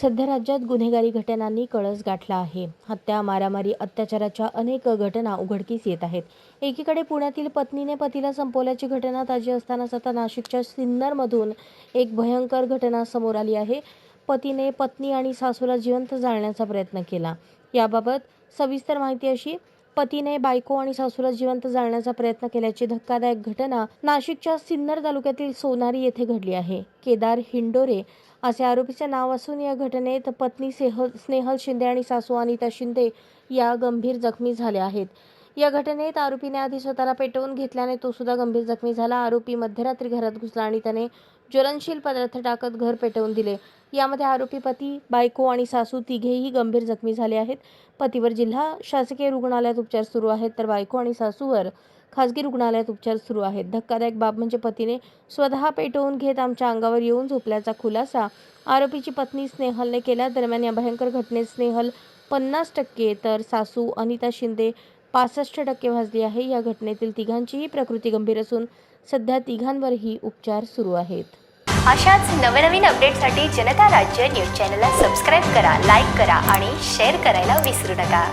सध्या राज्यात गुन्हेगारी घटनांनी कळस गाठला आहे. हत्या मारामारी अत्याचाराच्या अनेक घटना उघडकीस येत आहेत. एकीकडे पुण्यातील पत्नीने पतीला संपवल्याची घटना ताजी असतानाच आता नाशिकच्या सिन्नरमधून एक भयंकर घटना समोर आली आहे. पतीने पत्नी आणि सासूला जिवंत जाळण्याचा प्रयत्न केला. याबाबत सविस्तर माहिती अशी पतीने बायको आणि सासूला जिवंत जाळण्याचा प्रयत्न केल्याची धक्कादायक घटना नाशिकच्या सिन्नर तालुक्यातील सोनारी येथे घडली आहे. केदार हिंडोरे असे आरोपीचे नाव असून या घटनेत पत्नी सेहल स्नेहल शिंदे आणि सासू अनिता शिंदे या गंभीर जखमी झाल्या आहेत. या घटनेत आरोपीने आधी स्वतःला पेटवून घेतल्याने तो सुद्धा गंभीर जखमी झाला. आरोपी मध्यरात्री घरात घुसला आणि त्याने ज्वलनशील पदार्थ टाकत घर पेटवून दिले. यामध्ये आरोपी पती बायको आणि सासू तिघेही गंभीर जखमी झाले आहेत. पतीवर जिल्हा शासकीय रुग्णालयात उपचार सुरू आहेत तर बायको आणि सासूवर खासगी रुग्णालयात उपचार सुरू आहेत. धक्कादायक बाब म्हणजे पतीने स्वतः पेटवून घेत आमच्या अंगावर येऊन झोपल्याचा खुलासा आरोपीची पत्नी स्नेहलने केला. दरम्यान या भयंकर घटनेत स्नेहल पन्नास टक्के तर सासू अनिता शिंदे पासष्ट टक्के भाजली आहे. या घटनेतील तिघांचीही प्रकृती गंभीर असून सध्या तिघांवरही उपचार सुरू आहेत. अशाच नवनवीन अपडेटसाठी जनता राज्य न्यूज चॅनलला सबस्क्राईब करा लाईक करा आणि शेअर करायला विसरू नका.